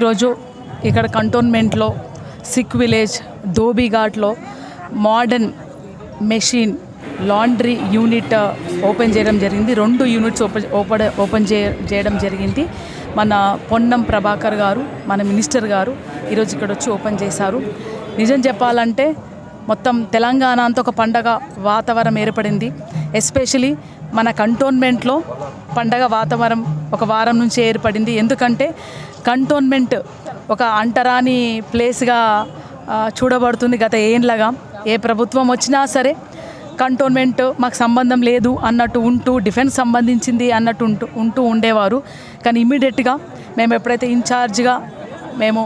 ఈరోజు ఇక్కడ కంటోన్మెంట్లో Sikh village ధోబీఘాట్లో modern machine laundry unit open చేయడం జరిగింది. రెండు యూనిట్స్ ఓపెన్ ఓపెన్ ఓపెన్ చే చేయడం జరిగింది. మన పొన్నం ప్రభాకర్ గారు మన మినిస్టర్ గారు ఈరోజు ఇక్కడ వచ్చి ఓపెన్ చేశారు. నిజం చెప్పాలంటే మొత్తం తెలంగాణ అంతా ఒక పండగ వాతావరణం ఏర్పడింది. ఎస్పెషలీ మన కంటోన్మెంట్లో పండగ వాతావరణం ఒక వారం నుంచి ఏర్పడింది. ఎందుకంటే కంటోన్మెంట్ ఒక అంటరాని ప్లేస్గా చూడబడుతుంది గత ఏండ్లగా ఏ ప్రభుత్వం వచ్చినా సరే కంటోన్మెంట్ మాకు సంబంధం లేదు అన్నట్టు ఉంటూ డిఫెన్స్ సంబంధించింది అన్నట్టు ఉంటూ ఉంటూ ఉండేవారు. కానీ ఇమీడియట్గా మేము ఎప్పుడైతే ఇన్ఛార్జ్గా మేము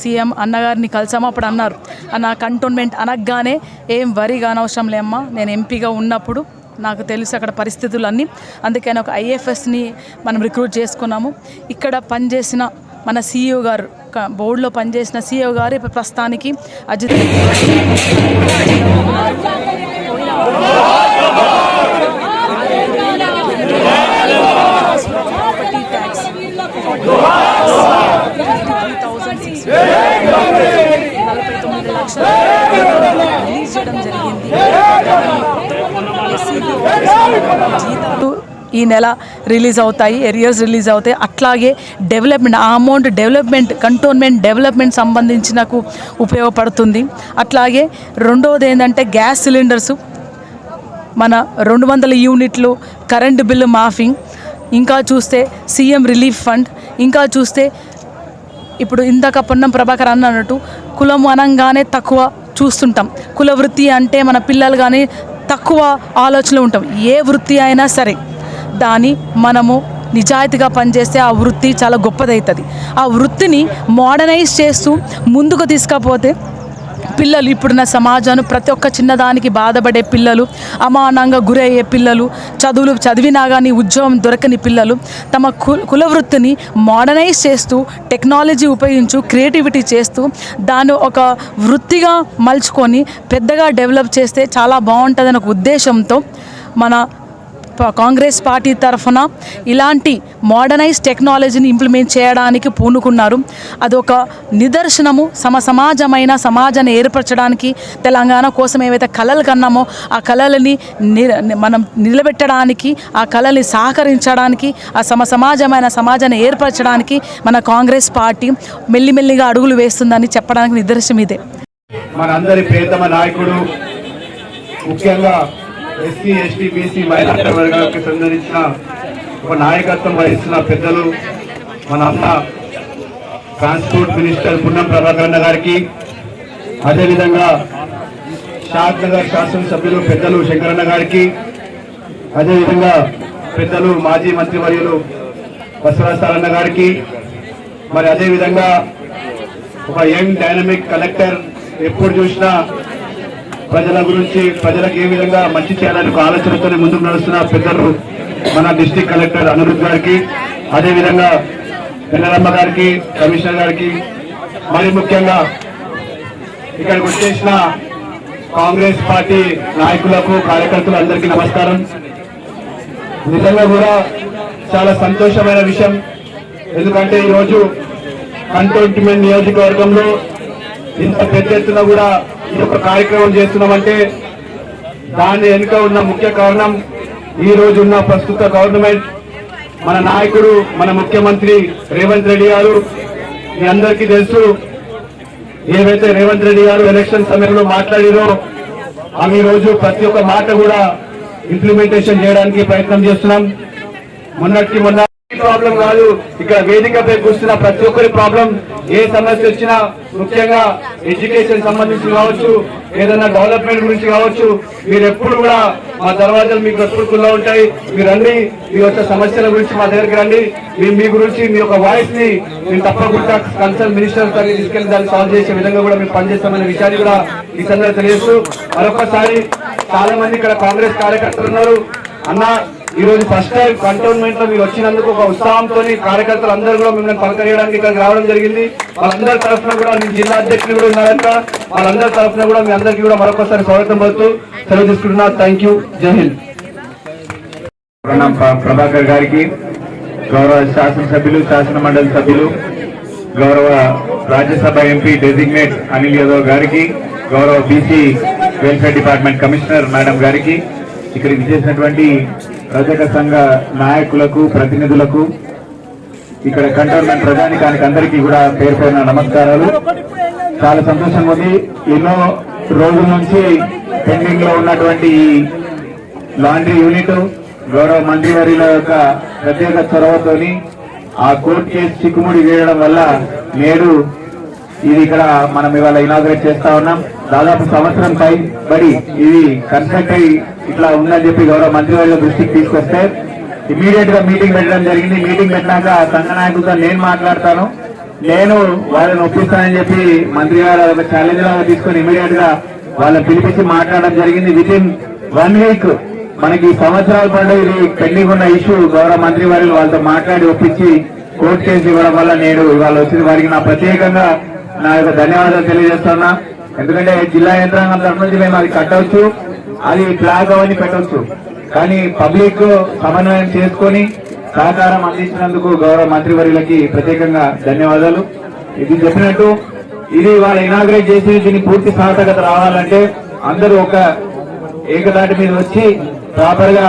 సీఎం అన్నగారిని కలిసామో అప్పుడు అన్నారు. అన్న కంటోన్మెంట్ అనగానే ఏం వరి కానవసరం లేమ్మా నేను ఎంపీగా ఉన్నప్పుడు నాకు తెలుసు అక్కడ పరిస్థితులన్నీ. అందుకని ఒక ఐఎఫ్ఎస్ని మనం రిక్రూట్ చేసుకున్నాము. ఇక్కడ పనిచేసిన మన సీఈఓ గారు బోర్డులో పనిచేసిన సీఈఓ గారు ఇప్పుడు ప్రస్తుతానికి అజిత్ ప్రాపర్టీ ట్యాక్స్ నలభై తొమ్మిది లక్షలు రిలీజ్ చేయడం జరిగింది. ఈ నెల రిలీజ్ అవుతాయి ఎరియర్స్ రిలీజ్ అవుతాయి. అట్లాగే డెవలప్మెంట్ ఆ అమౌంట్ డెవలప్మెంట్ కంటోన్మెంట్ డెవలప్మెంట్ సంబంధించినకు ఉపయోగపడుతుంది. అట్లాగే రెండవది ఏంటంటే గ్యాస్ సిలిండర్స్. మన రెండు వందల యూనిట్లు కరెంటు బిల్లు మాఫింగ్. ఇంకా చూస్తే సీఎం రిలీఫ్ ఫండ్. ఇంకా చూస్తే ఇప్పుడు ఇందాక పొన్నం ప్రభాకర్ అన్న అన్నట్టు కులం అనగానే తక్కువ చూస్తుంటాం. కుల వృత్తి అంటే మన పిల్లలు కానీ తక్కువ ఆలోచనలు ఉంటాం. ఏ వృత్తి అయినా సరే దాన్ని మనము నిజాయితీగా పనిచేస్తే ఆ వృత్తి చాలా గొప్పదవుతుంది ఆ వృత్తిని మోడర్నైజ్ చేస్తూ ముందుకు తీసుకపోతే పిల్లలు ఇప్పుడున్న సమాజాన్ని ప్రతి ఒక్క చిన్నదానికి బాధపడే పిల్లలు అమానంగా గురయ్యే పిల్లలు చదువులు చదివినా కానీ ఉద్యోగం దొరకని పిల్లలు తమ కు కుల వృత్తిని మోడర్నైజ్ చేస్తూ టెక్నాలజీ ఉపయోగించు క్రియేటివిటీ చేస్తూ దాన్ని ఒక వృత్తిగా మలుచుకొని పెద్దగా డెవలప్ చేస్తే చాలా బాగుంటుందని ఒక ఉద్దేశంతో మన కాంగ్రెస్ పార్టీ తరఫున ఇలాంటి మోడర్నైజ్ టెక్నాలజీని ఇంప్లిమెంట్ చేయడానికి పూనుకున్నారు. అదొక నిదర్శనము. సమ సమాజమైన సమాజాన్ని ఏర్పరచడానికి తెలంగాణ కోసం ఏవైతే కళలు కన్నామో ఆ కళలని మనం నిలబెట్టడానికి ఆ కళల్ని సహకరించడానికి ఆ సమ సమాజమైన సమాజాన్ని ఏర్పరచడానికి మన కాంగ్రెస్ పార్టీ మెల్లిమెల్లిగా అడుగులు వేస్తుందని చెప్పడానికి నిదర్శనం ఇదే మనందరి ప్రియతమ నాయకుడు ముఖ్యంగా ఎస్సీ ఎస్టీ బీసీ మైనార్టీ వర్గాలకు సంబంధించిన ఒక నాయకత్వం వహిస్తున్న పెద్దలు మన అన్న ట్రాన్స్పోర్ట్ మినిస్టర్ పున్నం ప్రభాకర్ గారికి అదేవిధంగా షాద్ నగర్ శాసనసభ్యులు పెద్దలు శంకరన్న గారికి అదేవిధంగా పెద్దలు మాజీ మంత్రివర్యులు బసవరాజారన్న గారికి మరి అదేవిధంగా ఒక యంగ్ డైనమిక్ కలెక్టర్ ఎప్పుడు చూసినా ప్రజల గురించి ప్రజలకు ఏ విధంగా మంచి చేయాలని ఒక ఆలోచనతోనే ముందుకు నడుస్తున్న పెద్దలు మన డిస్టిక్ కలెక్టర్ అనిరుద్ గారికి అదేవిధంగా పిల్లలమ్మ గారికి కమిషనర్ గారికి మరి ముఖ్యంగా ఇక్కడికి వచ్చేసిన కాంగ్రెస్ పార్టీ నాయకులకు కార్యకర్తలు అందరికీ నమస్కారం. నిజంగా కూడా చాలా సంతోషమైన విషయం. ఎందుకంటే ఈరోజు కంటోన్మెంట్ నియోజకవర్గంలో ఇంత పెద్ద ఎత్తున కూడా ఈ యొక్క కార్యక్రమం చేస్తున్నామంటే దాని వెనుక ఉన్న ముఖ్య కారణం ఈ రోజు ఉన్న ప్రస్తుత గవర్నమెంట్ మన నాయకుడు మన ముఖ్యమంత్రి రేవంత్ రెడ్డి గారు. మీ అందరికీ తెలుసు ఏవైతే రేవంత్ రెడ్డి గారు ఎలక్షన్ సమయంలో మాట్లాడినో అవి రోజు ప్రతి ఒక్క మాట కూడా ఇంప్లిమెంటేషన్ చేయడానికి ప్రయత్నం చేస్తున్నాం. మొన్నటి మొన్న ప్రాబ్లం కాదు. ఇక్కడ వేదికపై కూర్చున్న ప్రతి ఒక్కరి ప్రాబ్లం ఏ సమస్య వచ్చినా ముఖ్యంగా ఎడ్యుకేషన్ సంబంధించి కావచ్చు ఏదైనా డెవలప్మెంట్ గురించి కావచ్చు మీరు ఎప్పుడు కూడా మా దర్వాజాలు మీకు ఎప్పుడు కుల్లా ఉంటాయి. మీరు రండి మీ యొక్క సమస్యల గురించి మా దగ్గరికి రండి. మేము మీ గురించి మీ యొక్క వాయిస్ని మేము తప్పకుండా కన్సర్న్ మినిస్టర్ గారికి తీసుకెళ్ళి దాన్ని సాల్వ్ చేసే విధంగా కూడా మేము పనిచేస్తామనే విషయాన్ని కూడా ఈ సందర్భంగా తెలియజేస్తూ మరొకసారి చాలా మంది ఇక్కడ కాంగ్రెస్ కార్యకర్తలు ఉన్నారు. అన్న ఈ రోజు ఫస్ట్ టైం కంటోన్మెంట్లో మీరు వచ్చినందుకు ఒక ఉత్సాహంతో కార్యకర్తలు అందరూ కూడా మిమ్మల్ని పలకరియడానికి ఇక్కడికి రావడం జరిగింది. వాళ్ళందరి తరఫున కూడా మీ జిల్లా అధ్యక్షులు కూడా ఉన్నారంట. వాళ్ళందరి తరఫున కూడా మీ అందరికీ కూడా మరొకసారి స్వాగతం పడుతూ సెలవు తీసుకుంటున్నా. థ్యాంక్ యూ జై హింద్ ప్రభాకర్ గారికి గౌరవ శాసనసభ్యులు శాసన మండలి సభ్యులు గౌరవ రాజ్యసభ ఎంపీ డెసిగ్నేట్ అనిల్ యాదవ్ గారికి గౌరవ BC welfare department commissioner madam గారికి ఇక్కడికి చేసినటువంటి రజక సంఘ నాయకులకు ప్రతినిధులకు ఇక్కడ కంటోన్మెంట్ ప్రజానికానికి అందరికీ కూడా పేరు పేరున నమస్కారాలు. చాలా సంతోషంగా ఉంది. ఎన్నో రోజుల నుంచి పెండింగ్లో ఉన్నటువంటి ఈ లాండ్రీ యూనిట్ గౌరవ మంత్రివర్యుల యొక్క ప్రత్యేక చొరవతోని ఆ కోర్టు కేసు చిక్కుముడి వేయడం వల్ల నేడు ఇది ఇక్కడ మనం ఇవాళ ఇనాగ్రేట్ చేస్తా ఉన్నాం. దాదాపు సంవత్సరం పై బడి ఇది కన్స్ట్రక్ట్ అయి ఇట్లా ఉందని చెప్పి గౌరవ మంత్రివర్యుల దృష్టికి తీసుకొస్తే ఇమీడియట్గా మీటింగ్ పెట్టడం జరిగింది. మీటింగ్ పెట్టినాక సంఘ నాయకులతో నేను మాట్లాడతాను. నేను వాళ్ళని ఒప్పిస్తానని చెప్పి మంత్రి గారు ఒక ఛాలెంజ్ లాగా తీసుకొని ఇమీడియట్గా వాళ్ళని పిలిపించి మాట్లాడడం జరిగింది. విత్ ఇన్ వన్ వీక్ మనకి ఈ సంవత్సరాల పాటు ఇది పెండింగ్ ఉన్న ఇష్యూ గౌరవ మంత్రి వారిని వాళ్ళతో మాట్లాడి ఒప్పించి కోర్టు కేసు ఇవ్వడం వల్ల నేను ఇవాళ వచ్చిన వారికి నా ప్రత్యేకంగా నా యొక్క ధన్యవాదాలు తెలియజేస్తున్నా. ఎందుకంటే జిల్లా యంత్రాంగం తరఫున నుంచి మేము అది కట్టవచ్చు అది ఫ్లాగ్ అవన్నీ పెట్టవచ్చు. కానీ పబ్లిక్ సమన్వయం చేసుకొని సహకారం అందించినందుకు గౌరవ మంత్రివర్యులకి ప్రత్యేకంగా ధన్యవాదాలు. ఇది చెప్పినట్టు ఇది వాళ్ళు ఇనాగ్రేట్ చేసి దీన్ని పూర్తి సార్థకత రావాలంటే అందరూ ఒక ఏకదాటి మీద వచ్చి ప్రాపర్గా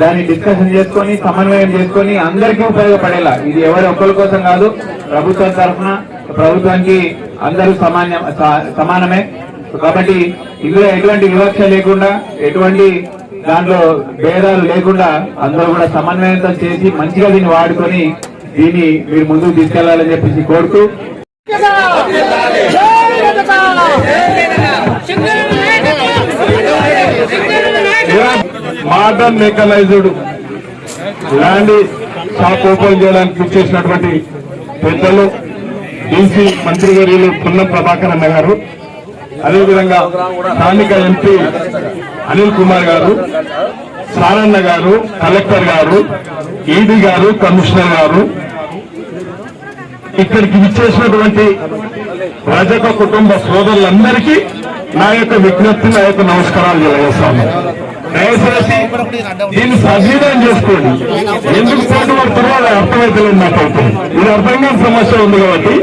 దాన్ని డిస్కషన్ చేసుకొని సమన్వయం చేసుకొని అందరికీ ఉపయోగపడేలా. ఇది ఎవరి ఒక్కరి కోసం కాదు ప్రభుత్వం తరఫున ప్రభుత్వానికి అందరూ సమాన్య సమానమే. కాబట్టి ఇందులో ఎటువంటి వివక్ష లేకుండా ఎటువంటి దాంట్లో భేదాలు లేకుండా అందరూ కూడా సమన్వయంతో చేసి మంచిగా దీన్ని వాడుకొని దీన్ని మీరు ముందుకు తీసుకెళ్ళాలని చెప్పేసి కోరుతూ modern mechanised land shop open చేయడానికి ఇచ్చేసినటువంటి పెద్దలు డీసీ మంత్రివర్యులు పున్నం ప్రభాకర్ అన్న గారు అదేవిధంగా స్థానిక ఎంపీ అనిల్ కుమార్ గారు సారన్న గారు కలెక్టర్ గారు ఈడీ గారు కమిషనర్ గారు. ఇక్కడికి విచ్చేసినటువంటి రజక కుటుంబ సోదరులందరికీ నా యొక్క విజ్ఞప్తి నా యొక్క నమస్కారాలు తెలియజేస్తాను. దయచేసి దీన్ని సజీవం చేసుకోండి. ఎందుకు పోటీ పడుతున్నారో అది అర్థమైతలేదు నాకు అవుతుంది ఇది అర్థం కాని సమస్య ఉంది కాబట్టి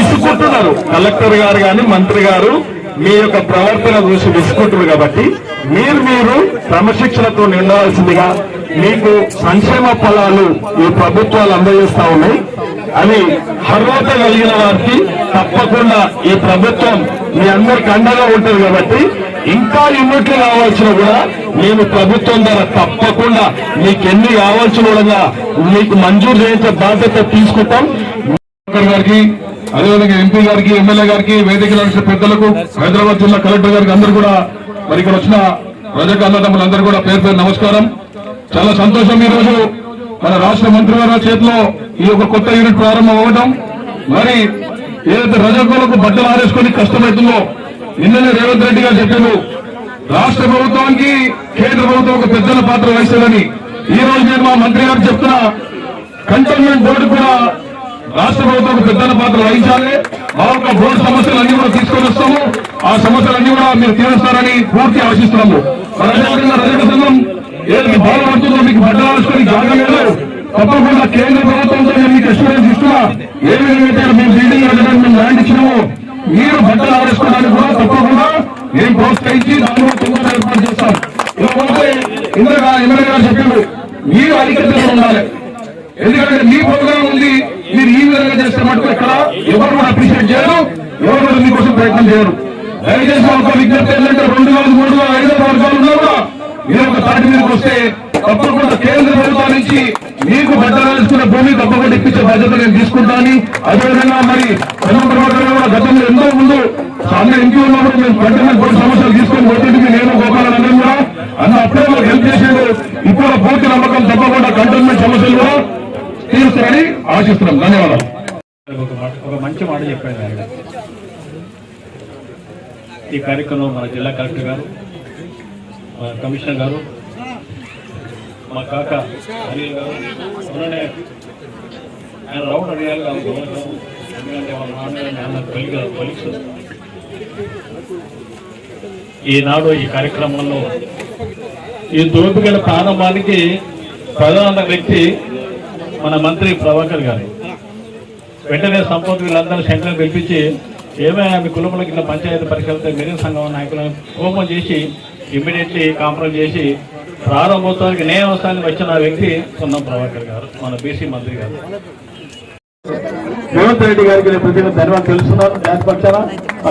ఇసుకుంటున్నారు కలెక్టర్ గారు కానీ మంత్రి గారు మీ యొక్క ప్రవర్తన చూసి విసుకుంటున్నారు కాబట్టి మీరు మీరు క్రమశిక్షణతో నిండవలసిందిగా మీకు సంక్షేమ ఫలాలు ఈ ప్రభుత్వాలు అందజేస్తా ఉన్నాయి. అని అర్హత కలిగిన వారికి తప్పకుండా ఈ ప్రభుత్వం మీ అందరికి అండగా ఉంటుంది కాబట్టి ఇంకా యూనిట్లు కావాల్సిన కూడా మేము ప్రభుత్వం ద్వారా తప్పకుండా మీకు ఎన్ని కావాల్సిన కూడా మీకు మంజూరు చేయించే బాధ్యత తీసుకుంటాం. గారికి అదేవిధంగా ఎంపీ గారికి ఎమ్మెల్యే గారికి వేదికలు నడిచిన పెద్దలకు హైదరాబాద్ జిల్లా కలెక్టర్ గారికి అందరు కూడా మరి ఇక్కడ వచ్చిన రజక అన్నదమ్ములందరూ కూడా పేరు పేరు నమస్కారం. చాలా సంతోషం ఈ రోజు మన రాష్ట్ర మంత్రి గారి చేతిలో ఈ యొక్క కొత్త యూనిట్ ప్రారంభం అవ్వడం మరి ఏదైతే రజకులకు బట్టలు ఆరేసుకొని కష్టమవుతుందో నిన్ననే రేవంత్ రెడ్డి గారు చెప్పారు రాష్ట్ర ప్రభుత్వానికి కేంద్ర ప్రభుత్వం ఒక పెద్దల పాత్ర వహిస్తుందని. ఈ రోజు నేను మా మంత్రి గారు చెప్తున్నా కంటోన్మెంట్ బోర్డు కూడా రాష్ట్ర ప్రభుత్వం పెద్దల పాత్ర వహించాలి. మా యొక్క బోర్డు సమస్యలు అన్ని కూడా తీసుకొని వస్తాము. ఆ సమస్యలన్నీ కూడా మీరు తీరుస్తారని పూర్తి ఆశిస్తున్నాము. మరి అదేవిధంగా రజక సంఘం ఏదైతే బాధపడుతుందో మీకు బట్టలు జరగలేదు తప్పకుండా కేంద్ర ప్రభుత్వంతో నేను మీకు అష్యూరెన్స్ ఇస్తున్నా. ఏ విధంగా మేము బిల్డింగ్ కట్టడానికి మేము ల్యాండ్ ఇచ్చినాము మీరు బట్టలు ఆరేసుకోవడానికి కూడా తప్పకుండా నేను ప్రోత్సహించి దానిలో తొందరగా ఏర్పాటు చేస్తాం. ఇకపోతే ఇంద్రగా ఇంద్ర గారు చెప్పారు మీరు అధికారులు ఉండాలి. ఎందుకంటే మీ ప్రోగ్రామ్ ఉంది మీరు ఈ విధంగా చేస్తే మటుకు ఇక్కడ ఎవరు కూడా అప్రిషియేట్ చేయరు ఎవరు కూడా మీకోసం ప్రయత్నం చేయరు. దయచేసి ఒక విజ్ఞప్తి ఏంటంటే రెండు వేల మూడు వేల ఐదు వేల వర్గాలు ఉన్నా కూడా మీరు ఒక తాటి మీదకి వస్తే తప్పకుండా కేంద్ర ప్రభుత్వం నుంచి మీకు బట్టలు భూమి తప్పకుండా ఇప్పించే బాధ్యత నేను తీసుకుంటాను అదేవిధంగా మరి కూడా గతంలో ఎంతో ముందు సామాన్య ఇంటి ఉన్నప్పుడు మేము కంటైన్మెంట్ కొన్ని సమస్యలు తీసుకొని పోతుంటే నేను గోపాలందరం కూడా అన్న అప్పుడే హెల్ప్ చేసేది ఇప్పుడు పూర్తి నమ్మకం తప్పకుండా కంటోన్మెంట్ సమస్యలు కూడా తీరుస్తారని ఆశిస్తున్నాం. ధన్యవాదాలు. ఒక మంచి మాట చెప్పాడు ఆయన. ఈ కార్యక్రమం మన జిల్లా కలెక్టర్ గారు మన కమిషనర్ గారు మా కాక అనిల్ గారు మొన్ననే ఆయన రౌండ్ అడిగారు ఎందుకంటే వాళ్ళ నాన్నగారు నాన్న కొలిగా కొలిక్స్ ఈనాడు ఈ కార్యక్రమంలో ఈ దోపికల ప్రారంభానికి ప్రధాన వ్యక్తి మన మంత్రి ప్రభాకర్ గారు. వెంటనే సంపద వీళ్ళందరూ శంకరం పిలిపించి ఏమైనా మీ కుటుంబంలోకి ఇట్లా పంచాయతీ పరిషత్ మెరిన్ సంఘం నాయకులను కోపం చేసి ఇమ్మీడియట్లీ కాంప్రమైజ్ చేసి ప్రారంభోత్సవానికి నేను వస్తానని వచ్చిన వ్యక్తి సున్నం ప్రభాకర్ గారు మన బీసీ మంత్రి గారు. రేవంత్ రెడ్డి గారికి నేను ప్రత్యేక ధన్యవాదాలు తెలుస్తున్నాను డ్యాన్స్ పక్షాన.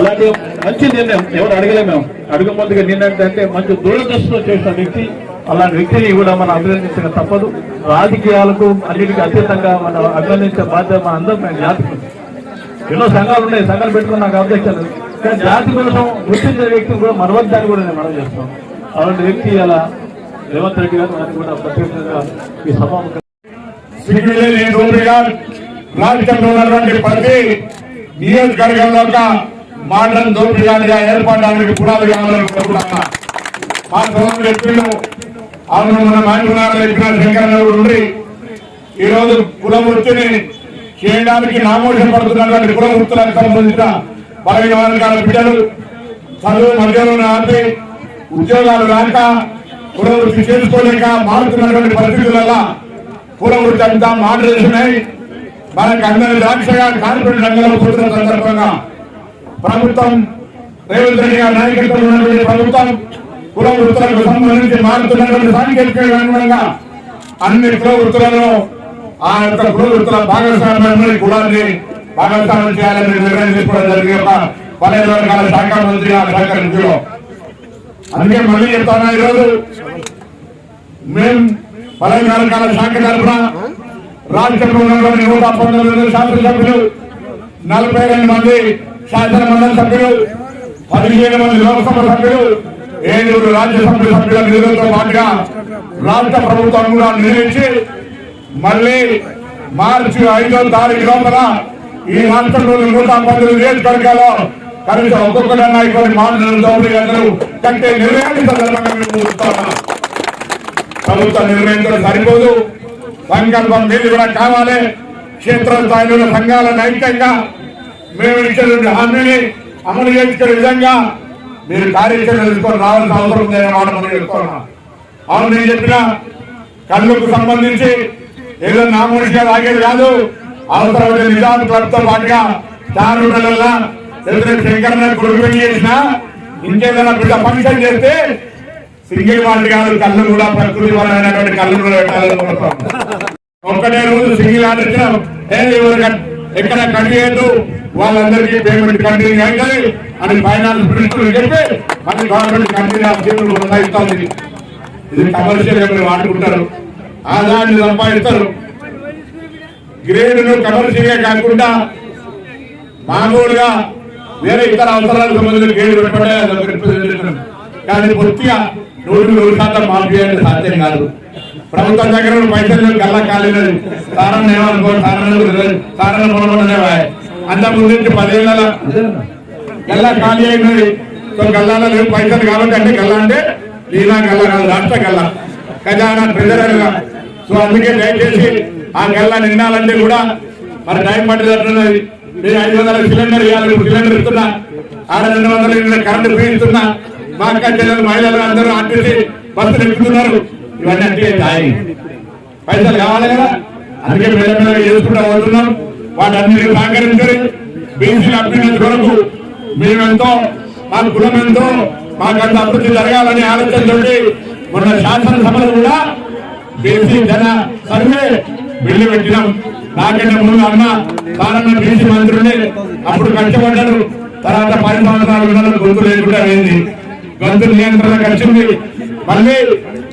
అలాగే మంచి నిర్ణయం ఎవరు అడగలేము మేము. అడగబోతుగా నిర్ణయం అంటే మంచి దూరదృష్టితో చేసిన వ్యక్తి అలాంటి వ్యక్తిని కూడా మనం అభినందించక తప్పదు. రాజకీయాలకు అన్నిటికీ అతీతంగా మనం అభినందించే బాధ్యత మన అందరం మేము జాతికి. ఎన్నో సంఘాలు ఉన్నాయి సంఘాలు పెట్టుకుని నాకు అధ్యక్షాలు కానీ జాతి కోసం గుర్తించిన వ్యక్తిని కూడా మరవద్దని కూడా నేను మనం చేస్తాం అలాంటి వ్యక్తి అలా రేవంత్ రెడ్డి గారు వారిని కూడా ప్రత్యేకంగా ఈ సభ సిగ్గులేని దోపిడిగా రాజకీయంలో ఉన్నటువంటి ప్రతి నియోజకవర్గంలో ఒక మోడర్న్ ఏర్పడడానికి పునాది కావాలని కోరుకుంటున్నా. మా సోదరులు చెప్పిండు అవును మన మాన్యునాలు చెప్పిన శంకరరావు ఉండి ఈ రోజు కుల వృత్తిని చేయడానికి నామోషం పడుతున్నటువంటి కుల వృత్తులకు సంబంధించిన బలహీన వర్గాల బిడ్డలు చదువు మధ్యలో ఆపి ఉద్యోగాలు రాక కుల వృత్తి చేసుకోలేక మారుతున్నటువంటి పరిస్థితులలో కుల వృత్తి అంతా మాట్లాడుతున్నాయి మనకు అందరి రాక్షగా కార్పొరేట్ రంగంలో చూస్తున్న సందర్భంగా ప్రభుత్వం రేవంత్ రెడ్డి గారి నాయకత్వంలో ఉన్నటువంటి ప్రభుత్వం కుల వృత్తులకు సంబంధించి మారుతున్నటువంటి సాంకేతిక అనుగుణంగా అన్ని కుల వృత్తులను ఆ యొక్క కుల వృత్తుల భాగస్వామ్యం కులాన్ని భాగస్వామ్యం చేయాలని నిర్ణయం తీసుకోవడం జరిగిన ఒక పన్నెండు వర్గాల శాఖ మంత్రి ఆ శాఖ నిధులు అందుకే మళ్ళీ చెప్తాను ఈరోజు? మేము పదహైదు వర్గాల శాఖ తరఫున రాష్ట్రంలో ఉన్నటువంటి నూట పంతొమ్మిది మంది శాసనసభ్యులు నలభై రెండు మంది శాసన మండలి సభ్యులు పదిహేను మంది లోక్సభ సభ్యులు ఏడుగురు రాజ్యసభ సభ్యుల నిధులతో పాటుగా రాష్ట్ర ప్రభుత్వం కూడా నిర్ణయించి మళ్ళీ మార్చి ఐదో తారీఖు లోపల ఈ రాష్ట్రంలోని నూట పంతొమ్మిది నియోజకవర్గాల్లో కనీసం ఒక్కొక్కరన్నా ఇక్కడ మాటలు దోపిడీ కంటే నిర్ణయాన్ని సందర్భంగా మేము చూస్తున్నాం ప్రభుత్వ నిర్ణయించడం సరిపోదు. సంకల్పం మీరు కూడా కావాలి. క్షేత్రస్థాయిలో ఉన్న సంఘాలను ఐక్యంగా మేము ఇచ్చినటువంటి హామీని అమలు చేసుకునే విధంగా మీరు కార్యాచరణ తీసుకొని రావాల్సిన అవసరం ఉందని మాట మనం అవును నేను చెప్పిన కళ్ళకు సంబంధించి ఏదో నామోనిగా తాగేది కాదు. అవసరమైన నిజాం క్లబ్తో పాటుగా స్టార్ శంకరణ లేకపోతే శంకరన్న కొడుకు పెళ్ళి ఇంకేదైనా బిడ్డ ఫంక్షన్ చేస్తే సింగిల్ వాళ్ళు కాదు కళ్ళు కూడా ప్రకృతి పరమైనటువంటి కళ్ళు కూడా పెట్టాలనుకుంటున్నాం ఒక్కటే రోజు సింగిల్ ఆర్డర్ ఎవరు ఎక్కడ కట్ చేయదు వాళ్ళందరికీ పేమెంట్ కంటిన్యూ అయితే అని ఫైనాన్స్ ప్రిన్సిపల్ చెప్పి మళ్ళీ గవర్నమెంట్ కంటిన్యూ చేతులు ఇది కమర్షియల్ ఎవరు వాడుకుంటారు? ఆదాయాన్ని సంపాదిస్తారు. గ్రేడ్ను కమర్షియల్గా కాకుండా మామూలుగా వేరే ఇతర అవసరాలకు సంబంధించిన గ్రేడ్ పెట్టడం కానీ పూర్తిగా నూరు నూరు శాతం మాఫీ అంటే సాధ్యం కాదు. ప్రభుత్వం దగ్గర పైసలు గల్లా కాలేదు సారణ ఏమనుకో సారణ సారణ పొలమనే అంతకుముందు ముందు పదేళ్ళ గల్లా ఖాళీ అయినది సో గల్లాలో లేవు పైసలు కాబట్టి అంటే గల్లా అంటే లీలా గల్లా కాదు రాష్ట్ర గల్లా. ఖజానా ట్రెజరర్గా సో అందుకే దయచేసి ఆ గల్లా నిండాలంటే కూడా మరి టైం పట్టినట్టున్నది నేను ఐదు వందల సిలిండర్ ఇవ్వాలి సిలిండర్ ఇస్తున్నా. ఆడ రెండు వందల యూనిట్ల కరెంటు బిల్ ఇస్తున్నా. మా అక్క చెల్లెలు మహిళలు అందరూ ఆర్టీసీ బస్సులు ఎక్కుతున్నారు. ఇవన్నీ అంటే పైసలు కావాలి కదా. అందుకే మెల్లమెల్లగా చేసుకుంటూ పోతున్నాం. వాటన్నిటిని సహకరించి బీసీల అభ్యున్నతి కొరకు మేమెంతో మా కులం ఎంతో మాకంత అభివృద్ధి జరగాలని ఆలోచనతోటి మొన్న శాసనసభలో కూడా బీసీ జన సర్వే బిల్లు పెట్టినాం. నాకంటే ముందు అన్న తానన్న బీసీ మంత్రులే అప్పుడు కష్టపడ్డారు తర్వాత పది సంవత్సరాలు గొంతు లేకుండా అయింది గొంతు నియంత్రణ కలిసింది. మళ్ళీ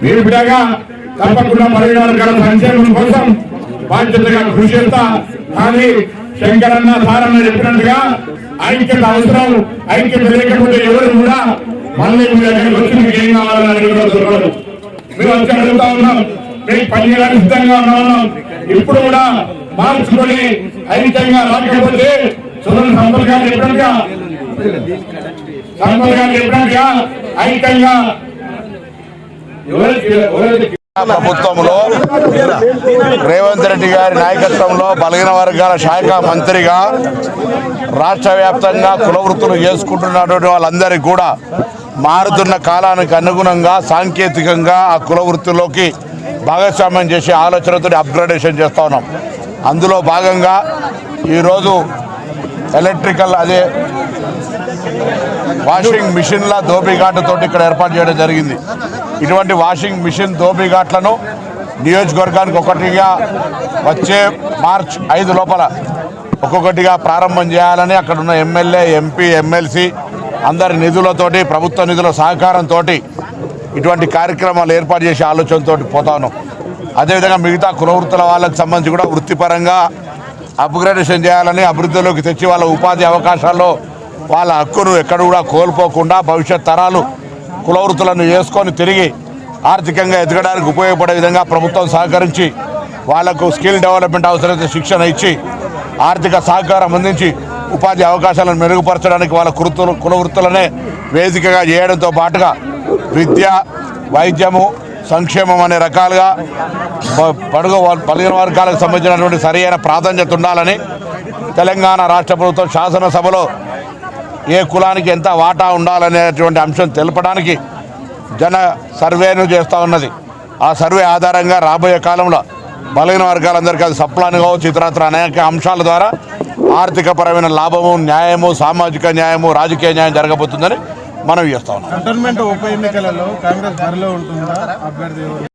మీరు బిడగా తప్పకుండా మరిగిన వర్గాల సంక్షేమం కోసం బాధ్యతగా కృషి చేస్తా. కానీ శంకరన్న సారన్న చెప్పినట్టుగా ఐక్యత అవసరం. ఐక్యత లేకపోతే ఎవరు కూడా మళ్ళీ మీ దగ్గరికి వచ్చి మీకు ఏం కావాలని అడిగిన దొరకదు. మీరు వచ్చి అడుగుతా ఉన్నాం. మేము పనిచేయడానికి సిద్ధంగా ఉన్నాం ఇప్పుడు కూడా మార్చుకొని ఐక్యంగా రాకపోతే చూడండి గారు చెప్పినట్టుగా సంపల్ గారు చెప్పినట్టుగా ఐక్యంగా ఎవరైతే ఎవరైతే ప్రభుత్వంలో రేవంత్ రెడ్డి గారి నాయకత్వంలో బలగిన వర్గాల శాఖ మంత్రిగా రాష్ట్ర వ్యాప్తంగా కులవృత్తులు చేసుకుంటున్నటువంటి వాళ్ళందరికీ కూడా మారుతున్న కాలానికి అనుగుణంగా సాంకేతికంగా ఆ కులవృత్తిలోకి భాగస్వామ్యం చేసే ఆలోచనతో అప్గ్రేడేషన్ చేస్తా ఉన్నాం. అందులో భాగంగా ఈరోజు ఎలక్ట్రికల్ అదే వాషింగ్ మిషన్ల దోపిఘాటుతో ఇక్కడ ఏర్పాటు చేయడం జరిగింది. ఇటువంటి వాషింగ్ మిషన్ దోపిఘాట్లను నియోజకవర్గానికి ఒకటిగా వచ్చే మార్చ్ ఐదు లోపల ఒక్కొక్కటిగా ప్రారంభం చేయాలని అక్కడ ఉన్న ఎమ్మెల్యే ఎంపీ ఎమ్మెల్సీ అందరి నిధులతోటి ప్రభుత్వ నిధుల సహకారంతో ఇటువంటి కార్యక్రమాలు ఏర్పాటు చేసే ఆలోచనతో పోతాను అదేవిధంగా మిగతా కులవృత్తుల వాళ్ళకి సంబంధించి కూడా వృత్తిపరంగా అప్గ్రేడేషన్ చేయాలని అభివృద్ధిలోకి తెచ్చి వాళ్ళ ఉపాధి అవకాశాల్లో వాళ్ళ హక్కును ఎక్కడ కూడా కోల్పోకుండా భవిష్యత్ తరాలు కులవృత్తులను చేసుకొని తిరిగి ఆర్థికంగా ఎదగడానికి ఉపయోగపడే విధంగా ప్రభుత్వం సహకరించి వాళ్ళకు స్కిల్ డెవలప్మెంట్ అవసరమైతే శిక్షణ ఇచ్చి ఆర్థిక సహకారం అందించి ఉపాధి అవకాశాలను మెరుగుపరచడానికి వాళ్ళ కురుతులు కులవృత్తులనే వేదికగా చేయడంతో పాటుగా విద్య వైద్యము సంక్షేమం అనే రకాలుగా పడుగు వ- వర్గాలకు సంబంధించినటువంటి సరైన ప్రాధాన్యత ఉండాలని తెలంగాణ రాష్ట్ర ప్రభుత్వం శాసనసభలో ఏ కులానికి ఎంత వాటా ఉండాలనేటువంటి అంశం తెలపడానికి జన సర్వేను చేస్తూ ఉన్నది. ఆ సర్వే ఆధారంగా రాబోయే కాలంలో బలహీన వర్గాలందరికీ అది సప్లాన్ కావచ్చు ఇతరత్ర అనేక అంశాల ద్వారా ఆర్థికపరమైన లాభము న్యాయము సామాజిక న్యాయము రాజకీయ న్యాయం జరగబోతుందని మనం చేస్తా ఉన్నాం. ఉప ఎన్నికలలో కాంగ్రెస్ బరిలో ఉంటుందా?